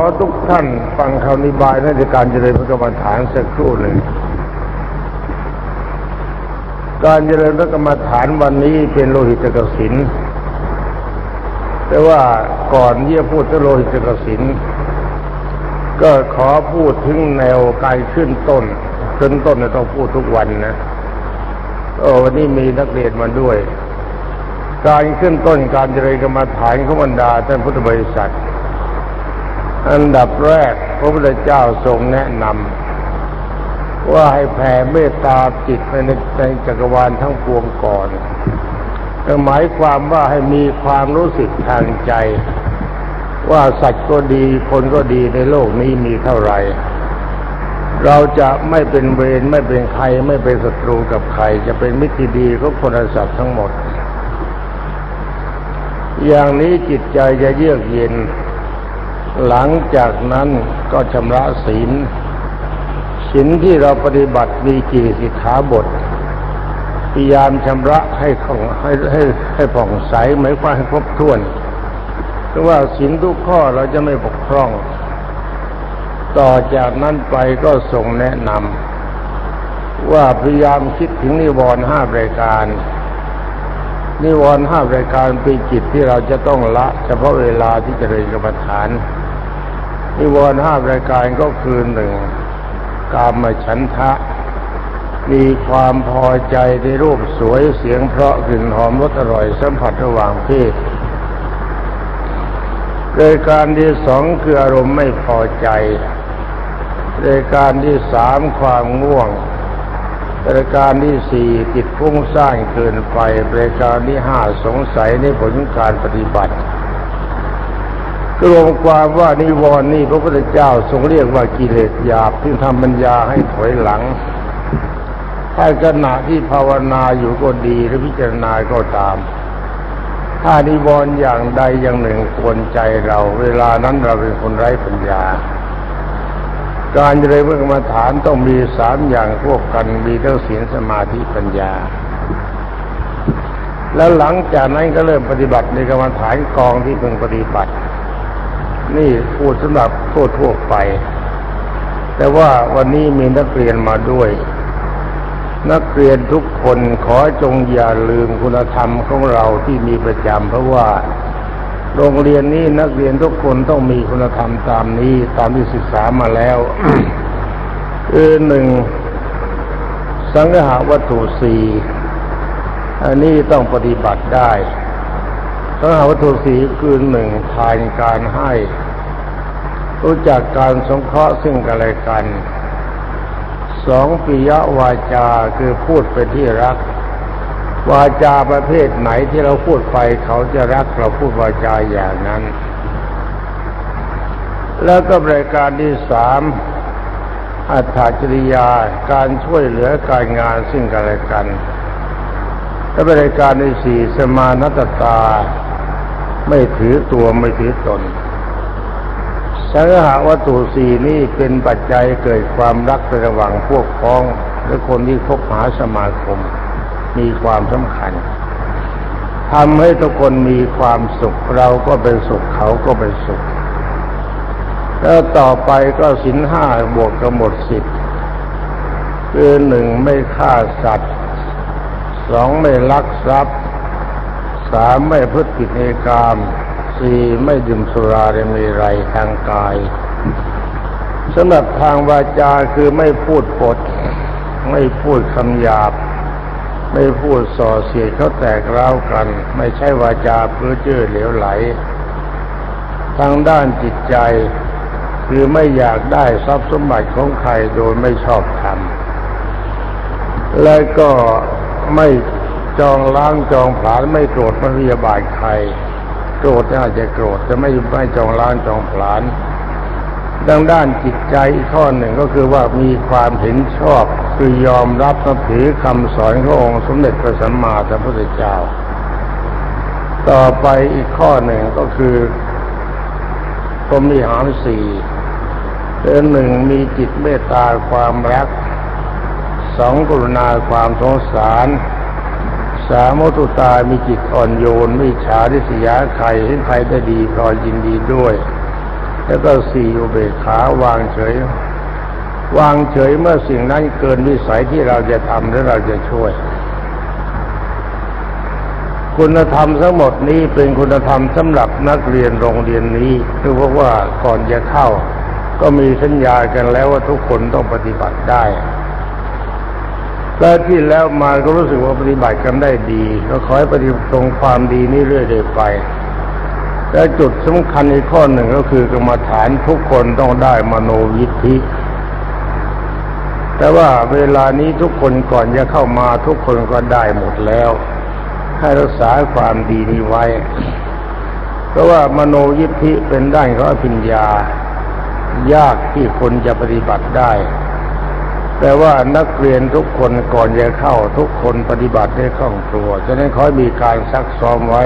ขอทุกท่านฟังคำนิบายในการเจริญพระกรรมฐานสักครู่หนึ่ง การเจริญพระกรรมฐานวันนี้เป็นโลหิตกสินแต่ว่าก่อนที่จะพูดถึงโลหิตกสินก็ขอพูดถึงแนวการขึ้นต้น ขึ้นต้นเนี่ยต้องพูดทุกวันนะโอ้วันนี้มีนักเรียนมาด้วย การขึ้นต้นการเจริญกรรมฐานของบรรดาท่านพุทธบริษัท อันดับแรก พระพุทธเจ้าทรงแนะนำว่าให้แผ่เมตตาจิตไปในในจักรวาลทั้งปวงก่อนหมายความว่าให้มีความรู้สึกทางใจ ว่าสัตว์ก็ดีคนก็ดีในโลกนี้มีเท่าไหร่ เราจะไม่เป็นเวรไม่เป็นใครไม่เป็นศัตรูกับใคร จะเป็นมิตรดีของคนและสัตว์ทั้งหมด อย่างนี้จิตใจจะเยือกเย็น หลังจากนั้นก็ชำระศีลศีลที่เราปฏิบัติมีกี่สิกขาบทพยายามชำระให้ของให้ให้ให้ผ่องใสหมายความให้ครบถ้วนเพราะว่าศีลทุกข้อเราจะไม่บกพร่อง ต่อจากนั้นไปก็ส่งแนะนำว่าพยายามคิดถึงนิวรณ์ห้ารายการ นิวรณ์ห้ารายการเป็นจิตที่เราจะต้องละ เฉพาะเวลาที่จะเจริญกรรมฐาน นิวรณ์ห้ารายการก็คือหนึ่งกามฉันทะ มีความพอใจในรูปสวยเสียงเพราะกลิ่นหอมรสอร่อยสัมผัสระหว่างเพศรายการที่สองคืออารมณ์ไม่พอใจรายการที่สามความง่วงรายการที่สี่จิตฟุ้งซ่านเกินไปรายการที่ห้าสงสัยในผลการปฏิบัติ รวมความว่านิวรณ์นี่พระพุทธเจ้าทรงเรียกว่ากิเลสหยาบที่ทำปัญญาให้ถอยหลังถ้าขณะที่ภาวนาอยู่ก็ดีหรือพิจารณาก็ตาม ถ้านิวรณ์อย่างใดอย่างหนึ่งกวนใจเรา เวลานั้นเราเป็นคนไร้ปัญญา การเจริญพระกรรมฐานต้องมีสามอย่างควบกันมีทั้งศีลสมาธิปัญญา แล้วหลังจากนั้นก็เริ่มปฏิบัติในกรรมฐานกองที่เพิ่งปฏิบัติ นี่พูดสำหรับทั่วทั่วไป แต่ว่าวันนี้มีนักเรียนมาด้วย นักเรียนทุกคนขอจงอย่าลืมคุณธรรมของเราที่มีประจำเพราะว่า โรงเรียนนี้นักเรียนทุกคนต้องมีคุณธรรมตามนี้ตามที่ศึกษามาแล้วคือหนึ่งสังหาวัตถุสี่อันนี้ต้องปฏิบัติได้ สังหาวัตถุสีคือหนึ่งทานการให้ รู้จักการสงเคราะห์ซึ่งกันและกันสองปิยวาจาคือพูดเป็นที่รัก วาจาประเภทไหนที่เราพูดไปเขาจะรักเราพูดวาจาอย่างนั้น แล้วก็รายการที่สามอัตถจริยาการช่วยเหลือการงานซึ่งกันและกัน และรายการที่สี่สมานัตตา ไม่ถือตัวไม่ถือตนสังหาวัตถุสี่นี่เป็นปัจจัยเกิดความรักระหว่างพวกพ้องและคนที่คบหาสมาคม มีความสำคัญทำให้ทุกคนมีความสุขเราก็เป็นสุขเขาก็เป็นสุข แล้วต่อไปก็สินห้าบวกกับหมดสิบคือหนึ่งไม่ฆ่าสัตว์ สองไม่ลักทรัพย์สามไม่พฤติในกามสี่ไม่ดื่มสุราเรมีไรทางกายสำหรับทางวาจาคือไม่พูดปด ไม่พูดคำหยาบ ไม่พูดส่อเสียดเขาแตกร้าวกัน ไม่ใช่วาจาเพื่อเจือเหลวไหล ทางด้านจิตใจคือไม่อยากได้ทรัพย์สมบัติของใครโดยไม่ชอบธรรมและก็ ไม่จองล้างจองผลาญไม่โกรธไม่พยาบาทใคร โกรธน่าจะโกรธจะไม่ไม่จองล้างจองผลาญดังด้านจิตใจอีกข้อหนึ่งก็คือว่ามีความเห็นชอบคือยอมรับนับถือคำสอนขององค์สมเด็จพระสัมมาสัมพุทธเจ้า ต่อไปอีกข้อหนึ่งก็คือพรหมีหารสี่เดือนหนึ่งมีจิตเมตตาความรัก สองกรุณาความสงสาร สามมุตุตามีจิตอ่อนโยนไม่ฉาริษยาใครเห็นใครได้ดีพอยินดีด้วย แล้วก็สี่อุเบกขาวางเฉย วางเฉยเมื่อสิ่งนั้นเกินวิสัยที่เราจะทำหรือเราจะช่วย คุณธรรมทั้งหมดนี้เป็นคุณธรรมสำหรับนักเรียนโรงเรียนนี้คือเพราะว่าก่อนจะเข้าก็มีสัญญากันแล้วว่าทุกคนต้องปฏิบัติได้ และที่แล้วมาก็รู้สึกว่าปฏิบัติกันได้ดีก็ขอให้ปฏิบัติตรงความดีนี้เรื่อยๆไป และจุดสำคัญอีกข้อหนึ่งก็คือกรรมฐานทุกคนต้องได้มโนยิทธิ แต่ว่าเวลานี้ทุกคนก่อนจะเข้ามาทุกคนก็ได้หมดแล้วให้รักษาความดีนี้ไว้ เพราะว่ามโนยิทธิเป็นด้านของอภิญญายากที่คนจะปฏิบัติได้ แต่ว่านักเรียนทุกคนก่อนจะเข้าทุกคนปฏิบัติได้คล่องตัวฉะนั้นขอให้มีการซักซ้อมไว้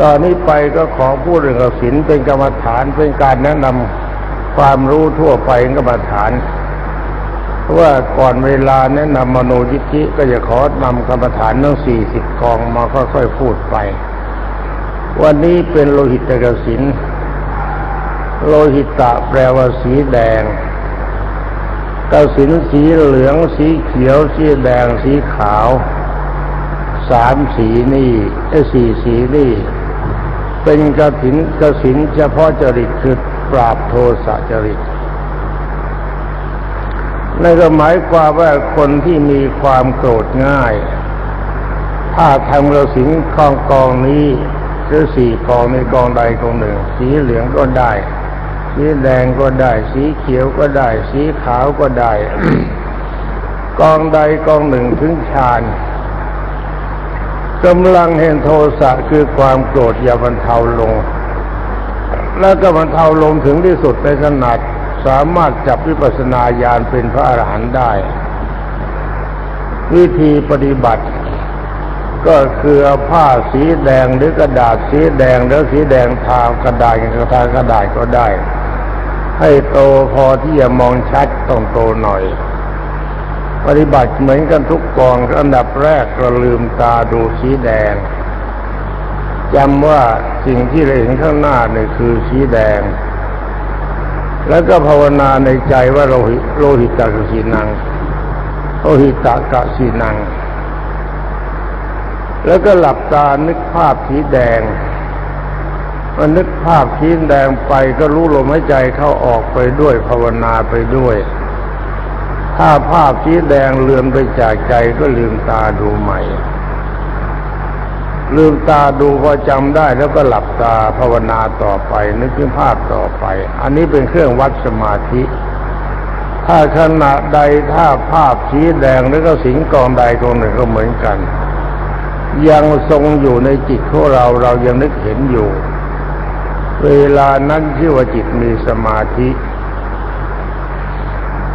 ตอนนี้ไปก็ขอพูดเรื่องกสินเป็นกรรมฐานเป็นการแนะนำความรู้ทั่วไปกรรมฐานเพราะว่าก่อนเวลาแนะนำมโนยิทธิก็จะขอนำกรรมฐานทั้งสี่สิบกองมาค่อยๆพูดไป วันนี้เป็นโลหิตกสินโลหิตะแปลว่าสีแดง กสินสีเหลืองสีเขียวสีแดงสีขาวสามสีนี่ไอ้สี่สีนี่ เป็นกสินกสินเฉพาะจริตคือปราบโทสะจริตนั่นก็หมายความว่าคนที่มีความโกรธง่าย ถ้าทำกสินกองกองนี้หรือสี่กองในกองใดกองหนึ่ง สีเหลืองก็ได้ สีแดงก็ได้ สีเขียวก็ได้ สีขาวก็ได้ กองใดกองหนึ่งถึงฌานกำลังเห็นโทสะคือความโกรธอย่าบรรเทาลง แล้วก็บรรเทาลงถึงที่สุดในขนาดสามารถจับวิปัสสนาญาณเป็นพระอรหันต์ได้ วิธีปฏิบัติ ก็คือเอาผ้าสีแดงหรือกระดาษสีแดงหรือสีแดงทากระดาษกระทากระดาษก็ได้ ให้โตพอที่จะมองชัดต้องโตหน่อย ปฏิบัติเหมือนกันทุกกองอันดับแรกก็ลืมตาดูสีแดงจำว่าสิ่งที่เราเห็นข้างหน้าเนี่ยคือสีแดง แล้วก็ภาวนาในใจว่าโลหิโลหิตกสีนังโลหิตกสีนัง แล้วก็หลับตานึกภาพสีแดง มันนึกภาพสีแดงไปก็รู้ลมหายใจเข้าออกไปด้วยภาวนาไปด้วย ถ้าภาพสีแดงเลือนไปจากใจก็ลืมตาดูใหม่ ลืมตาดูพอจำได้แล้วก็หลับตาภาวนาต่อไป นึกถึงภาพต่อไป อันนี้เป็นเครื่องวัดสมาธิ ถ้าขณะใดถ้าภาพสีแดงแล้วก็สิงกองใดกองหนึ่งก็เหมือนกัน ยังทรงอยู่ในจิตของเราเรายังนึกเห็นอยู่ เวลานั้นชื่อว่าจิตมีสมาธิ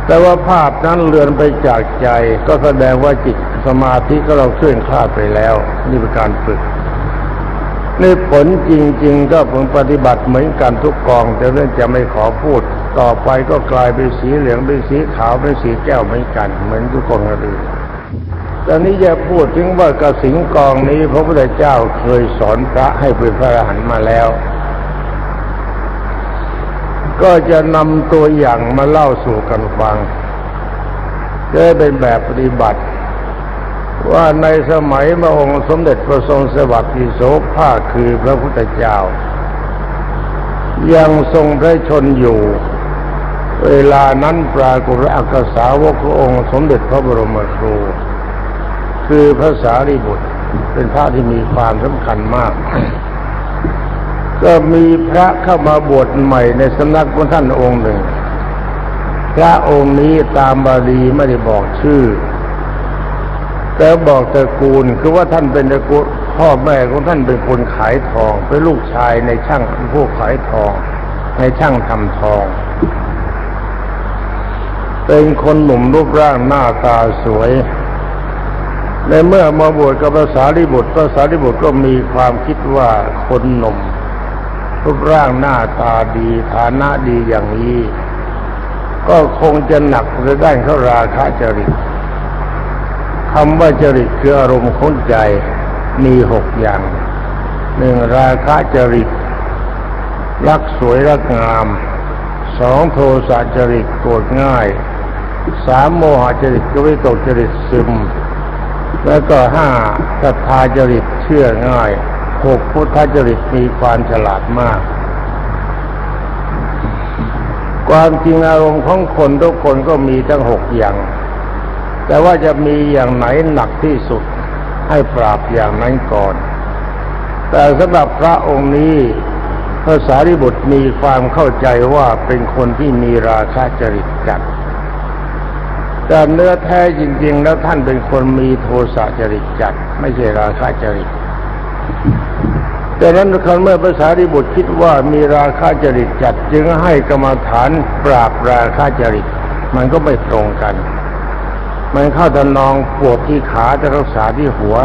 แต่ว่าภาพนั้นเลือนไปจากใจ ก็แสดงว่าจิตสมาธิก็เราเคลื่อนคลาดไปแล้ว นี่เป็นการฝึกในผลจริง ๆ ก็ผลปฏิบัติเหมือนกันทุกกอง แต่เรื่องจะไม่ขอพูด ต่อไปก็กลายเป็นสีเหลืองเป็นสีขาวเป็นสีแก้วเหมือนกัน เหมือนทุกคนอื่นตอนนี้จะพูดถึงว่ากสิงกองนี้ พระพุทธเจ้าเคยสอนพระให้เป็นพระอรหันต์มาแล้ว ก็จะนำตัวอย่างมาเล่าสู่กันฟังจะได้เป็นแบบปฏิบัติ ว่าในสมัยพระองค์สมเด็จพระทรงสวัสดิโสภาคือพระพุทธเจ้า ยังทรงพระชนอยู่ เวลานั้นปรากฏอักษาวกพระองค์สมเด็จพระบรมครู คือพระสารีบุตรเป็นพระที่มีความสำคัญมาก ก็มีพระเข้ามาบวชใหม่ในสำนักของท่านองค์หนึ่ง พระองค์นี้ตามบาลีไม่ได้บอกชื่อ แต่บอกตระกูลคือว่าท่านเป็นตระกูลพ่อแม่ของท่านเป็นคนขายทองเป็นลูกชายในช่างพวกขายทอง ในช่างทำทอง เป็นคนหนุ่มรูปร่างหน้าตาสวยในเมื่อมาบวชกับภาษาลิบุตรภาษาลิบุตรก็มีความคิดว่าคนหนุ่ม รูปร่างหน้าตาดีฐานะดีอย่างนี้ ก็คงจะหนักในด้านเขาราคะจริตคำว่าจริตคืออารมณ์ของใจมีหกอย่างหนึ่งราคะจริต รักสวยรักงามสองโทสะจริตโกรธง่ายสามโมหจริตก็วิตกจริตซึม แล้วก็ห้าศรัทธาจริตเชื่อง่าย หกพุทธจริตมีความฉลาดมาก ความจริงอารมณ์ของคนทุกคนก็มีทั้งหกอย่าง แต่ว่าจะมีอย่างไหนหนักที่สุดให้ปราบอย่างนั้นก่อน แต่สำหรับพระองค์นี้พระสารีบุตรมีความเข้าใจว่าเป็นคนที่มีราคะจริตจัดแต่เนื้อแท้จริง ๆ แล้วท่านเป็นคนมีโทสะจริตจัด ไม่ใช่ราคะจริต ดังนั้นคนเมื่อภาษาริบุตรคิดว่ามีราคะจริตจัดจึงให้กรรมฐานปราบราคะจริต มันก็ไม่ตรงกัน มันเข้าตะนองปวดที่ขาจะรักษาที่หัว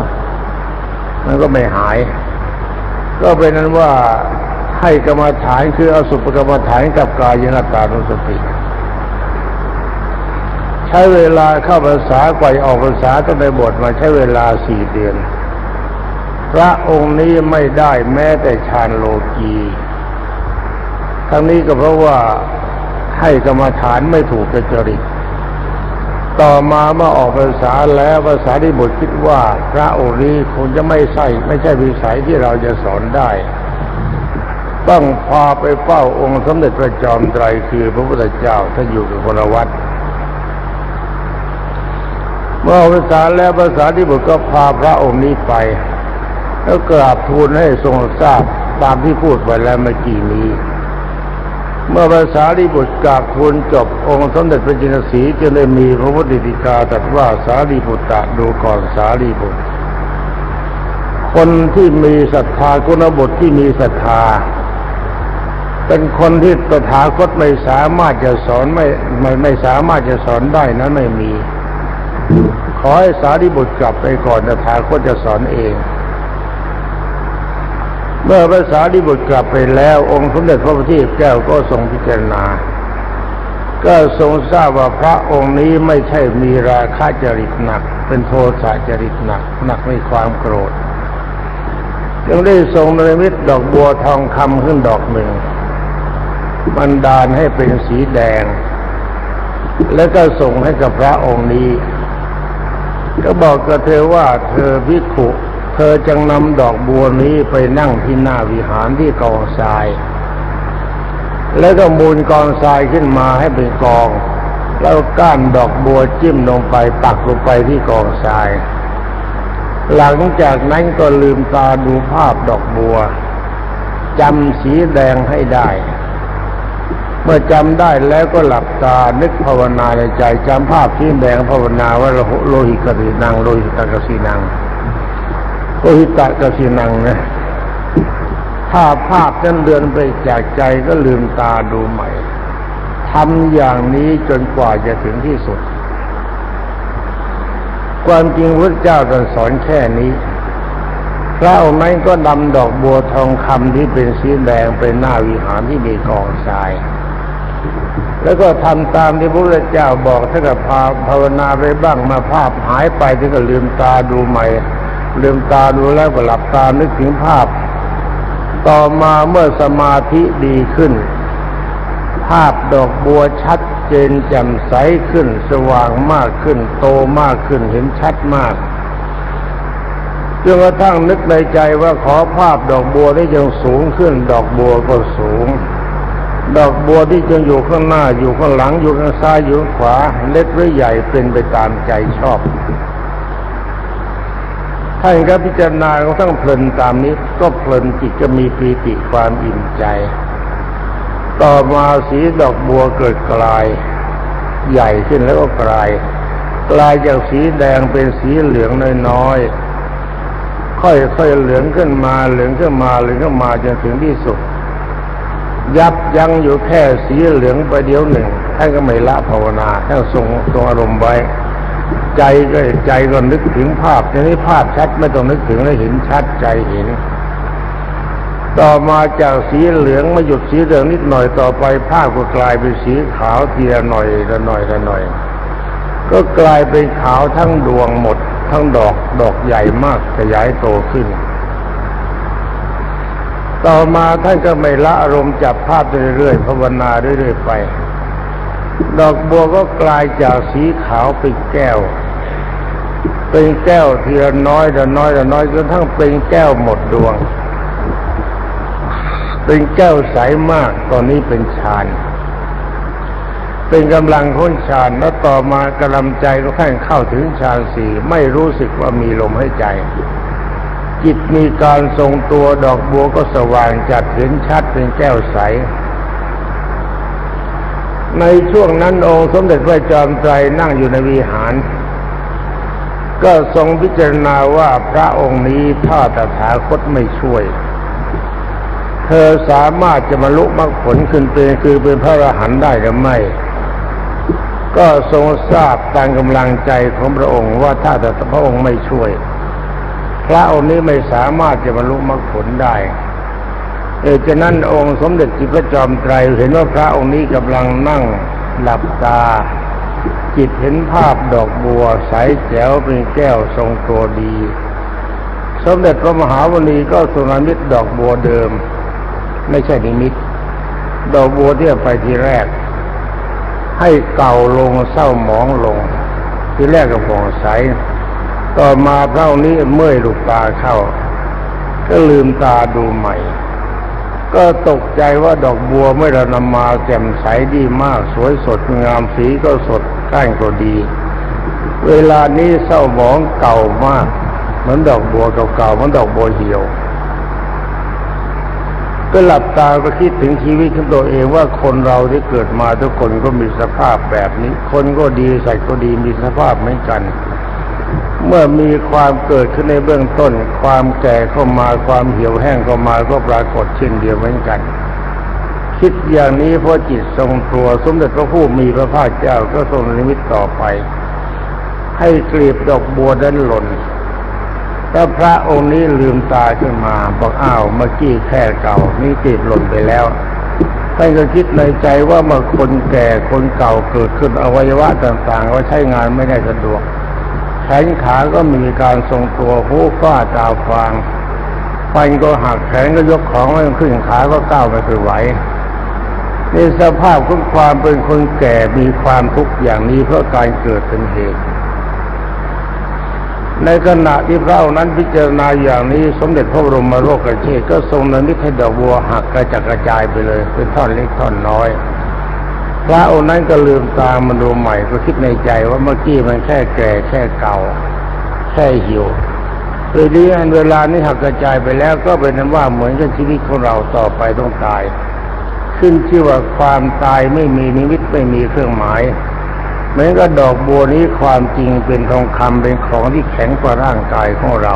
มันก็ไม่หาย ก็เป็นนั้นว่าให้กรรมฐานคือเอาสุปกรรมฐานกับกายนาตานุสติใช้เวลาเข้าภาษากว่าออกภาษาต้องไปบทมาใช้เวลาสี่เดือน พระองค์นี้ไม่ได้แม้แต่ฌานโลกีทั้งนี้ก็เพราะว่าให้กรรมฐานไม่ถูกจริต ต่อมาเมื่อออกภาษาแล้วภาษาที่บทคิดว่า พระองค์นี้คงจะไม่ใช่ไม่ใช่วิสัยที่เราจะสอนได้ ต้องพาไปเฝ้าองค์สมเด็จพระจอมไตรคือพระพุทธเจ้าท่านอยู่กับคนลวัดเมื่อภาษาแล้วภาษาที่บุตรก็พาพระองค์นี้ไป แล้วกราบทูลให้ทรงทราบตามที่พูดไว้แล้วเมื่อกี้นี้ เมื่อภาษาลีบุตรกราบทูลจบองค์สมเด็จพระจินสีจึงได้มีพระพุทธดิกาตรัสว่าสารีบุตรดูก่อนสารีบุตร คนที่มีศรัทธากุณบุตรที่มีศรัทธา เป็นคนที่ตถาคตไม่สามารถจะสอนไม่ไม่ไม่สามารถจะสอนได้นั้นไม่มี ขอให้สารีบุตรกลับไปก่อนตถาคตจะสอนเอง เมื่อภาษาดิบุตรกลับไปแล้ว องค์สมเด็จพระพุทธแก้วก็ทรงพิจารณา ก็ทรงทราบว่าพระองค์นี้ไม่ใช่มีราคะจริตหนัก เป็นโทสะจริตหนัก หนักในความโกรธจึงได้ทรงนรมิตดอกบัวทองคำขึ้นดอกหนึ่งบันดาลให้เป็นสีแดง แล้วก็ส่งให้กับพระองค์นี้ ก็บอกกับเธอว่าเธอพิขุ เธอจึงนำดอกบัวนี้ไปนั่งที่หน้าวิหารที่กองทราย แล้วก็มูลกองทรายขึ้นมาให้เป็นกอง แล้วก้านดอกบัวจิ้มลงไปปักลงไปที่กองทราย หลังจากนั้นก็ลืมตาดูภาพดอกบัวจำสีแดงให้ได้ เมื่อจำได้แล้วก็หลับตานึกภาวนาในใจจำภาพสีแดงภาวนาว่าโลหิตกสีนังโลหิตกสีนัง โลหิตะกสีนังนะถ้าภาพนั้นเลือนไปจากใจก็ลืมตาดูใหม่ทำอย่างนี้จนกว่าจะถึงที่สุด ความจริงพระเจ้าตรัสสอนแค่นี้พระองค์นั้นก็นำดอกบัวทองคำที่เป็นสีแดงไปหน้าวิหารที่มีกองทราย แล้วก็ทำตามที่พระพุทธเจ้าบอกถ้ากับพาภาวนาไปบ้างมาภาพหายไปถึงก็ลืมตาดูใหม่ ลืมตาดูแล้วก็หลับตานึกถึงภาพ ต่อมาเมื่อสมาธิดีขึ้น ภาพดอกบัวชัดเจนแจ่มใสขึ้น สว่างมากขึ้น โตมากขึ้นเห็นชัดมากจนกระทั่งนึกในใจว่าขอภาพดอกบัวที่ยังสูงขึ้น ดอกบัวก็สูง ดอกบัวที่จะอยู่ข้างหน้าอยู่ข้างหลังอยู่ข้างซ้ายอยู่ข้างขวาเล็กหรือใหญ่เป็นไปตามใจชอบ ท่านก็พิจารณาก็ต้องเพลินตามนี้ ก็เพลินจิตก็มีปีติความอิ่มใจ ต่อมาสีดอกบัวเกิดกลาย ใหญ่ขึ้นแล้วก็กลาย กลายจากสีแดงเป็นสีเหลืองน้อยๆค่อยๆเหลืองขึ้นมาเหลืองขึ้นมาเหลืองขึ้นมาจนถึงที่สุด ยับยั้งอยู่แค่สีเหลืองไปเดียวหนึ่งท่านก็ไม่ละภาวนาท่านทรงทรงอารมณ์ไว้ ใจก็ใจก็นึกถึงภาพทีนี้ภาพชัดไม่ต้องนึกถึงแล้วเห็นชัดใจเห็น ต่อมาจากสีเหลืองมาหยุดสีเหลืองนิดหน่อยต่อไป ภาพก็กลายเป็นสีขาวเทีละหน่อยละหน่อยละหน่อย ก็กลายเป็นขาวทั้งดวงหมด ทั้งดอกดอกใหญ่มากขยายโตขึ้น ต่อมาท่านก็ไม่ละอารมณ์จับภาพเรื่อยๆภาวนาเรื่อยๆไปดอกบัวก็กลายจากสีขาวเป็นแก้ว เป็นแก้วทีละน้อยละน้อยละน้อยจนทั้งเป็นแก้วหมดดวง เป็นแก้วใสมาก ตอนนี้เป็นฌานเป็นกำลังค้นฌานแล้วต่อมากำลังใจก็ขั้นเข้าถึงฌานสี่ไม่รู้สึกว่ามีลมให้ใจ จิตมีการทรงตัวดอกบัวก็สว่างจัดเห็นชัดเป็นแก้วใส ในช่วงนั้นองค์สมเด็จพระจอมไตรนั่งอยู่ในวิหาร ก็ทรงพิจารณาว่าพระองค์นี้ถ้าตถาคตไม่ช่วย เธอสามารถจะมาลุมรรคผลขึ้นเป็นคือเป็นพระอรหันต์ได้หรือไม่ ก็ทรงทราบตามกำลังใจของพระองค์ว่าถ้าแต่พระองค์ไม่ช่วย พระองค์นี้ไม่สามารถจะบรรลุมรรคผลได้เอฉะนั้นองค์สมเด็จจิพระจอมไตรเห็นว่าพระองค์นี้กำลังนั่งหลับตา จิตเห็นภาพดอกบัวใสแจ๋วเป็นแก้วทรงตัวดี สมเด็จพระมหาวลีก็ทรงนิมิตดอกบัวเดิม ไม่ใช่นิมิต ดอกบัวที่ไปทีแรก ให้เก่าลงเศร้าหมองลง ทีแรกก็ผ่องใส ต่อมาพระองค์นี้เมื่อยลูกตาเข้า ก็ลืมตาดูใหม่ ก็ตกใจว่าดอกบัวเมื่อเรานำมาแจ่มใสดีมาก สวยสดงามสีก็สดก้านก็ดี เวลานี้เศร้าหมองเก่ามาก เหมือนดอกบัวเก่าๆเหมือนดอกบัวเหี่ยว ก็หลับตาก็คิดถึงชีวิตของตัวเองว่าคนเราที่เกิดมาทุกคนก็มีสภาพแบบนี้ คนก็ดีสัตว์ก็ดีมีสภาพเหมือนกัน เมื่อมีความเกิดขึ้นในเบื้องต้น ความแก่เข้ามาความเหี่ยวแห้งเข้ามาก็ปรากฏเช่นเดียวเหมือนกัน คิดอย่างนี้เพราะจิตทรงตัวสมเด็จพระผู้มีพระภาคเจ้าก็ทรงนิมิตต่อไป ให้กลีบดอกบัวนั้นหล่นถ้าพระองค์นี้ลืมตาขึ้นมาบอกอ้าวเมื่อกี้แค่เก่านี่กลีบหล่นไปแล้วท่านก็คิดในใจว่าเมื่อคนแก่คนเก่าเกิดขึ้นอวัยวะต่างๆว่าใช้งานไม่ได้สะดวก แขนขาก็มีการทรงตัวหูฟ้าตาฟางฟันก็หักแขนก็ยกของไม่ขึ้นขาก็ก้าวไม่ไปไหวในสภาพของความเป็นคนแก่มีความทุกข์อย่างนี้เพราะการเกิดเป็นเหตุ ในขณะที่พระนั้นพิจารณาอย่างนี้ สมเด็จพระบรมโลกเชษก็ทรงนิมิตให้ดอกบัวหักกระจัดกระจายไปเลย เป็นท่อนเล็กท่อนน้อย พระองค์นั้นก็ลืมตามาดูใหม่ก็คิดในใจว่าเมื่อกี้มันแค่แก่แค่เก่า แค่หิวคือนี้อันเวลานี้หักกระจายไปแล้วก็เป็นนั้นว่าเหมือนกับชีวิตของเราต่อไปต้องตาย ขึ้นชื่อว่าความตายไม่มีนิมิตไม่มีเครื่องหมายเหมือนกับดอกบัวนี้ความจริงเป็นทองคำเป็นของที่แข็งกว่าร่างกายของเรา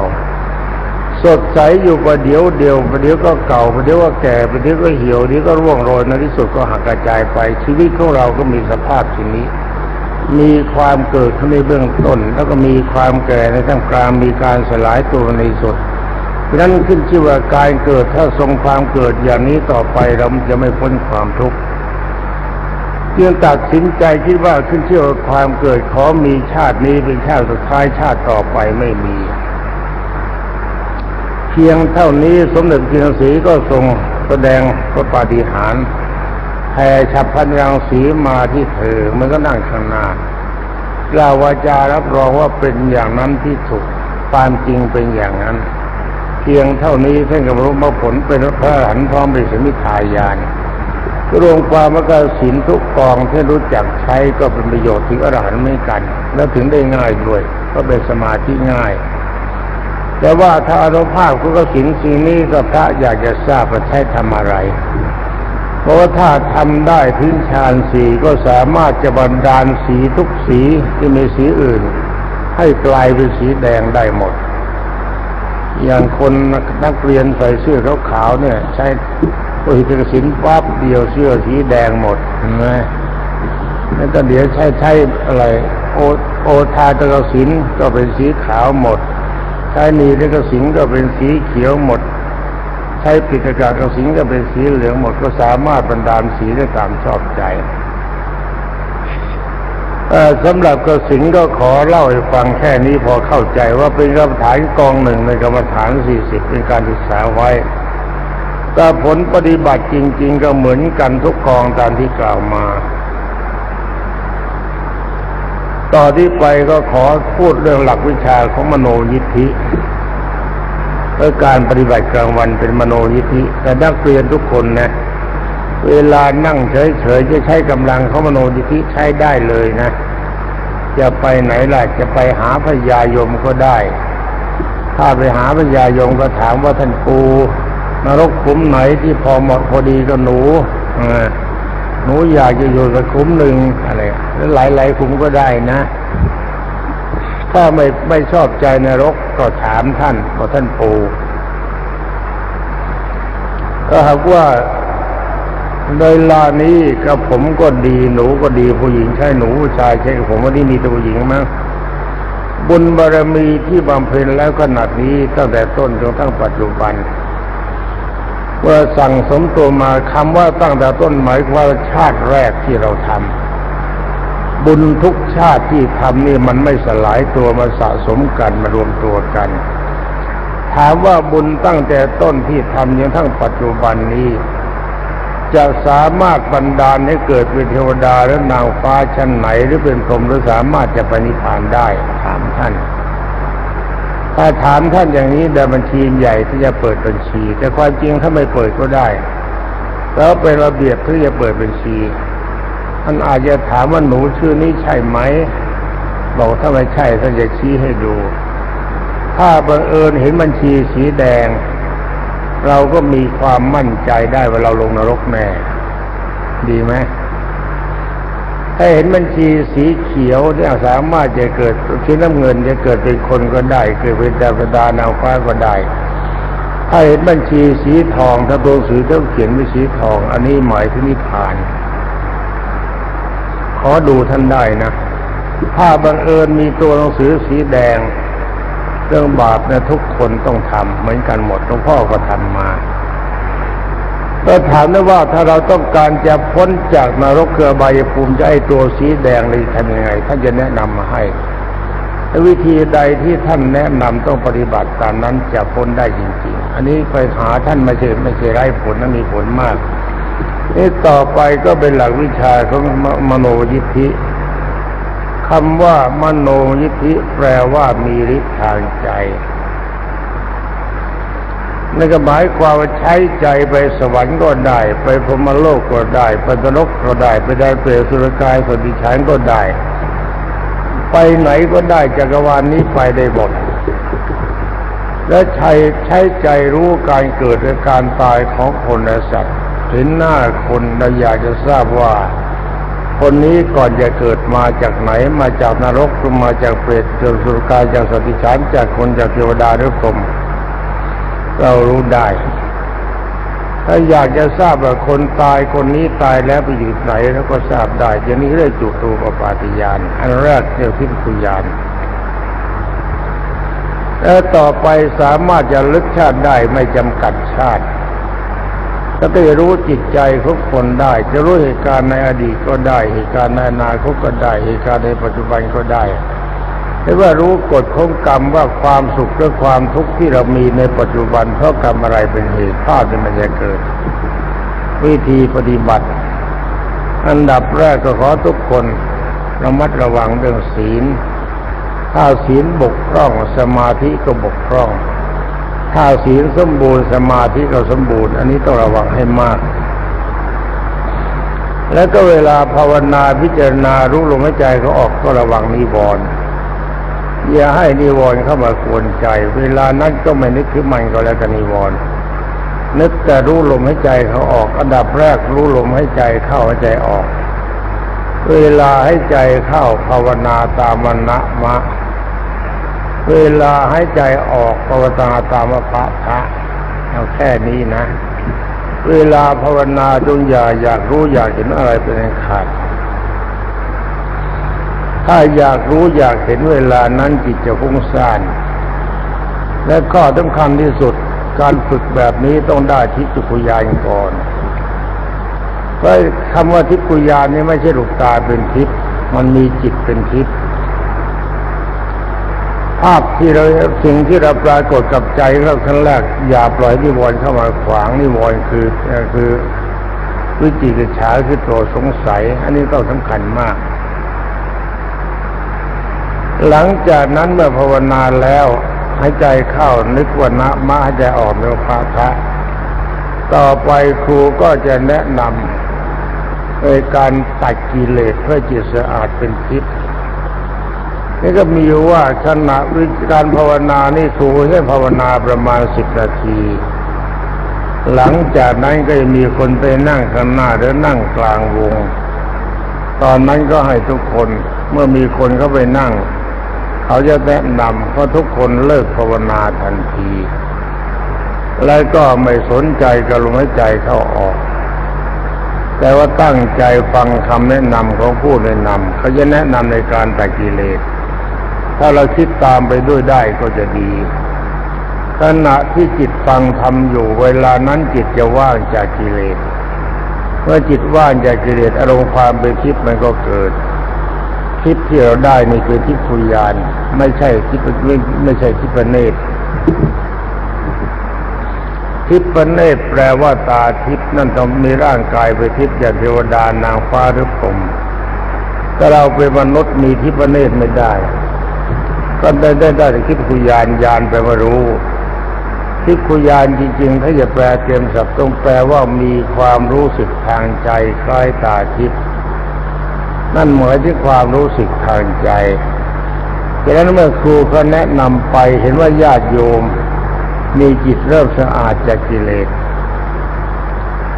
สดใสอยู่ประเดี๋ยวเดียวประเดี๋ยวก็เก่าประเดี๋ยวก็แก่ประเดี๋ยวก็เหี่ยวเดี๋ยก็ร่วงโรยในที่สุดก็หักกระจายไป ชีวิตของเราก็มีสภาพที่นี้ มีความเกิดขึ้นในเบื้องต้น แล้วก็มีความแก่ในท่ามกลางมีการสลายตัวในสุดนั้นขึ้นชื่อว่าการเกิดถ้าทรงความเกิดอย่างนี้ต่อไปเราจะไม่พ้นความทุกข์เพียงตัดสินใจคิดว่าขึ้นชื่อว่าความเกิดขอมีชาตินี้เป็นชาติสุดท้ายชาติต่อไปไม่มี เพียงเท่านี้สมเด็จพระศรีก็ทรงแสดงพระปาฏิหาริย์แผ่ฉับพันรังสีมาที่เธอมันก็นั่งข้างหน้ากล่าววาจารับรองว่าเป็นอย่างนั้นที่ถูกความจริงเป็นอย่างนั้น เพียงเท่านี้ท่านก็รู้มาผลเป็นพระอรหันต์พร้อมเป็นสมิทายานรวมความว่ากสินทุกกองที่รู้จักใช้ก็เป็นประโยชน์ถึงอรหันต์ไม่กัน แล้วถึงได้ง่ายด้วย ก็เป็นสมาธิง่าย แต่ว่าถ้าอนุภาพกุศลสิ่งสิ่งนี้ก็พระอยากจะทราบว่าใช้ทำอะไร เพราะว่าถ้าทำได้ถึงฌานสีก็สามารถจะบันดาลสีทุกสีที่มีสีอื่น ให้กลายเป็นสีแดงได้หมด อย่างคนนักเรียนใส่เสื้อขาวๆเนี่ย ใช้โอ้ยเป็นสินปั๊บเดียวเสื้อสีแดงหมดเห็นไหมแล้วก็เดี๋ยวใช้ใช้อะไร โอโอทาตะกสินก็เป็นสีขาวหมด ใช้นีตะกสินก็เป็นสีเขียวหมด ใช้ปิดกากระสินก็เป็นสีเหลืองหมดก็สามารถบรรดาลสีได้ตามชอบใจสำหรับกระสินก็ขอเล่าให้ฟังแค่นี้พอเข้าใจว่าเป็นกรรมฐานกองหนึ่งในกรรมฐานสี่สิบเป็นการศึกษาไว้แต่ผลปฏิบัติจริง ๆ ก็เหมือนกันทุกกองตามที่กล่าวมา ต่อที่ไปก็ขอพูดเรื่องหลักวิชาของมโนยิทธิเพื่อการปฏิบัติกลางวันเป็นมโนยิทธิแต่นักเรียนทุกคนนะ เวลานั่งเฉยๆจะใช้กำลังของมโนยิทธิใช้ได้เลยนะ จะไปไหนล่ะจะไปหาพญายมก็ได้ ถ้าไปหาพญายมก็ถามว่าท่านปูนรกขุมไหนที่พอเหมาะพอดีกับหนูเออ หนูอยากจะอยู่สักขุมหนึ่งอะไรแล้วหลายๆขุมก็ได้นะ ถ้าไม่ไม่ชอบใจนรกก็ถามท่านว่าท่านปู่ก็หากว่าในเวลานี้กับผมก็ดีหนูก็ดีผู้หญิงใช่หนูผู้ชายใช่ผมว่านี่มีแตัวผู้หญิงมั้งบุญบารมีที่บำเพ็ญแล้วขนาดนี้ตั้งแต่ต้นจนทั้งปัจจุบัน เมื่อสั่งสมตัวมาคำว่าตั้งแต่ต้นหมายความว่าชาติแรกที่เราทำบุญทุกชาติที่ทำนี่มันไม่สลายตัวมาสะสมกันมารวมตัวกัน ถามว่าบุญตั้งแต่ต้นที่ทำจนทั้งปัจจุบันนี้ จะสามารถบันดาลให้เกิดเป็นเทวดาและนางฟ้าชั้นไหนหรือเป็นพรหมหรือสามารถจะไปนิพพานได้ถามท่าน ถ้าถามท่านอย่างนี้เดินบัญชีใหญ่ที่จะเปิดบัญชี แต่ความจริงถ้าไม่เปิดก็ได้ แล้วเป็นระเบียบที่จะเปิดบัญชีท่านอาจจะถามว่าหนูชื่อนี้ใช่ไหมบอกถ้าไม่ใช่ท่านจะชี้ให้ดู ถ้าบังเอิญเห็นบัญชีสีแดง เราก็มีความมั่นใจได้ว่าเราลงนรกแน่ ดีไหม ถ้าเห็นบัญชีสีเขียวเนี่ยสามารถจะเกิดสีน้ำเงินจะเกิดเป็นคนก็ได้ เกิดเป็นดาวดานางฟ้าก็ได้ ถ้าเห็นบัญชีสีทองถ้าตัวสือต้องเขียนเป็นสีทอง อันนี้หมายถึงนิพพาน ขอดูท่านได้นะถ้าบังเอิญมีตัวหนังสือสีแดง เรื่องบาปนี่ยทุกคนต้องทำเหมือนกันหมดหลวงพ่อก็ทำมา ก็ถามได้ว่าถ้าเราต้องการจะพ้นจากนรกเกือบายภูมิจะไอตัวสีแดงเลยทำยังไงท่านจะแนะนำมาให้วิธีใดที่ท่านแนะนำต้องปฏิบัติตามนั้นจะพ้นได้จริง ๆ อันนี้ไปหาท่านไม่ใช่ไม่ใช่ไร้ผลนะมีผลมากนี่ต่อไปก็เป็นหลักวิชาของมมโนยิทธิคำว่ามโนยิทธิแปลว่ามีฤทธิ์ทางใจ นั่นก็หมายความว่าใช้ใจไปสวรรค์ก็ได้ ไปพรมโลกก็ได้ ไปนรกก็ได้ ไปได้เปรตสุรกายสติฉันก็ได้ ไปไหนก็ได้จักรวาลนนี้ไปได้หมดและใช้ใช้ใจรู้การเกิดและการตายของคนและสัตว์เห็นหน้าคนเราอยากจะทราบว่า คนนี้ก่อนจะเกิดมาจากไหนมาจากนรกหรือมาจากเปรตจากสุรกายจากสติฉันจากคนจากเทวดาหรือพรหม เรารู้ได้ ถ้าอยากจะทราบว่าคนตายคนนี้ตายแล้วไปอยู่ไหนแล้วก็ทราบได้อย่างนี้เรียกจุตูปปาติยานอันแรกเรียกพิคุยานแล้วต่อไปสามารถจะลึกชาติได้ไม่จำกัดชาติก็จะรู้จิตใจของคนได้ จะรู้เหตุการณ์ในอดีตก็ได้ เหตุการณ์ในอนาคตก็ได้ เหตุการณ์ในปัจจุบันก็ได้ หรือว่ารู้กฎของกรรมว่าความสุขหรือความทุกข์ที่เรามีในปัจจุบันเพราะกรรมอะไรเป็นเหตุภาพที่มันจะเกิด วิธีปฏิบัติ อันดับแรกก็ขอทุกคนระมัดระวังเรื่องศีล ถ้าศีลบกพร่องสมาธิก็บกพร่อง ถ้าศีลสมบูรณ์สมาธิก็สมบูรณ์ อันนี้ต้องระวังให้มาก แล้วก็เวลาภาวนาพิจารณารู้ลมหายใจเขาออกก็ระวังนิวรณ์ อย่าให้นิวรณ์เข้ามากวนใจ เวลานั้นก็ไม่นึกถึงมันก็แล้วกันนิวรณ์นึกแต่รู้ลมหายใจเขาออก อันดับแรกรู้ลมหายใจเข้าหายใจออก เวลาให้ใจเข้าภาวนาตามวันะมะ เวลาให้ใจออกภาวนาตามพระพระเอาแค่นี้นะ เวลาภาวนาจงอย่าอยากรู้อยากเห็นอะไรเป็นขาด ถ้าอยากรู้อยากเห็นเวลานั้นจิตจะฟุ้งซ่าน และข้อสำคัญที่สุดการฝึกแบบนี้ต้องได้ทิฏฐุกุยานก่อนเพราะคำว่าทิฏฐุกุยานนี่ไม่ใช่ลูกตาเป็นทิพย์มันมีจิตเป็นทิพย์ภาพที่เราสิ่งที่เราปรากฏกับใจเราครั้งแรก อย่าปล่อยนิวรณ์เข้ามาขวางนิวรณ์คือคือวิจิกิจฉาคือตัวสงสัย อันนี้ต้องสำคัญมาก หลังจากนั้นเมื่อภาวนาแล้วหายใจเข้านึกว่านะมะหายใจออกเนื้อพาทะต่อไปครูก็จะแนะนำในการตัดกิเลสเพื่อจิตสะอาดเป็นทิพย์นี่ก็มีว่าขณะวิการภาวนานี่ครูให้ภาวนาประมาณสิบนาที หลังจากนั้นก็จะมีคนไปนั่งข้างหน้าหรือนั่งกลางวง ตอนนั้นก็ให้ทุกคนเมื่อมีคนเข้าไปนั่ง เขาจะแนะนำเพราะทุกคนเลิกภาวนาทันที และก็ไม่สนใจกับลมหายใจเข้าออก แต่ว่าตั้งใจฟังคำแนะนำของผู้แนะนำเขาจะแนะนำในการตัดกิเลส ถ้าเราคิดตามไปด้วยได้ก็จะดีขณะที่จิตฟังทำอยู่เวลานั้นจิตจะว่างจากกิเลส เมื่อจิตว่างจากกิเลสอารมณ์ความเป็นทิพย์มันก็เกิด ทิพย์ที่เราได้นี่คือทิพยญาณไม่ใช่ทิพย์ไม่ไม่ใช่ทิพเนตรทิพเนตรแปลว่าตาทิพนั่นต้องมีร่างกายเป็นทิพย์อย่างเทวดานางฟ้าหรือพรหมแต่เราเป็นมนุษย์มีทิพเนตรไม่ได้ ก็ได้ได้ได้แต่ทิพยญาณญาณแปลว่ารู้ทิพยานจริงๆ ถ้าจะแปลเต็มศัพท์ต้องแปลว่ามีความรู้สึกทางใจคล้ายตาทิพย์ นั่นหมายถึงความรู้สึกทางใจดังนั้นเมื่อครูเขาแนะนำไปเห็นว่าญาติโยม มีจิตเริ่มสะอาดจากกิเลส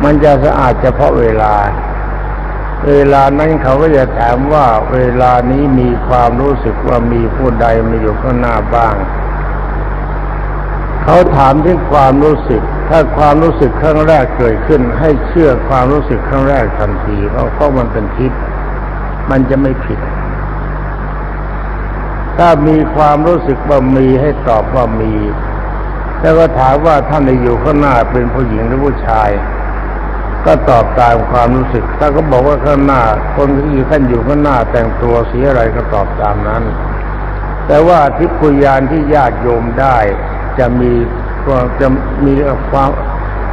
มันจะสะอาดเฉพาะเวลา เวลานั้นเขาก็จะถามว่าเวลานี้มีความรู้สึกว่ามีผู้ใดมาอยู่ข้างหน้าบ้าง เขาถามถึงความรู้สึก ถ้าความรู้สึกครั้งแรกเกิดขึ้น ให้เชื่อความรู้สึกครั้งแรกทันที เพราะเพราะมันเป็นทิพย์ มันจะไม่ผิด ถ้ามีความรู้สึกว่ามีให้ตอบว่ามี แล้วก็ถามว่าท่านอยู่ข้างหน้าเป็นผู้หญิงหรือผู้ชาย ก็ตอบตามความรู้สึก ถ้าก็บอกว่าข้างหน้า คนที่อยู่ท่านอยู่ข้างหน้าแต่งตัวสีอะไรก็ตอบตามนั้น แต่ว่าทิพยานที่ญาติโยมได้จะมีจะมีความ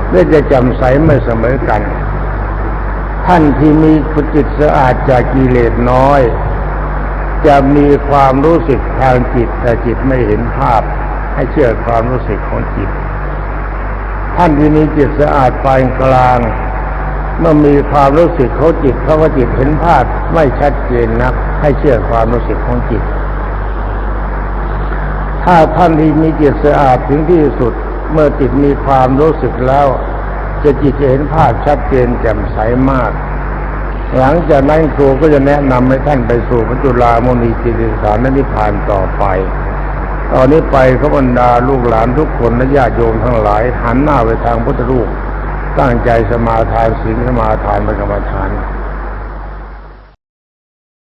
เรื่อจะจำใสไม่เสมอกัน ท่านที่มีจิตสะอาดจากกิเลสน้อย จะมีความรู้สึกทางจิต แต่จิตไม่เห็นภาพ ให้เชื่อความรู้สึกของจิต ท่านที่มีจิตสะอาดปานกลาง เมื่อมีความรู้สึกของจิตเขาว่าจิตเห็นภาพไม่ชัดเจนนัก ให้เชื่อความรู้สึกของจิต ถ้าท่านที่มีจิตสะอาดถึงที่สุดเมื่อจิตมีความรู้สึกแล้ว จะจิตจะเห็นภาพชัดเจนแจ่มใสมาก หลังจากนั้นครูก็จะแนะนำให้ท่านไปสู่พระจุลามณีจิติสารนิพพานต่อไป ตอนนี้ไปขบรรดาลูกหลานทุกคนและญาติโยมทั้งหลาย หันหน้าไปทางพุทธรูปตั้งใจสมาทานศีลสมาทานเป็นกรรมฐาน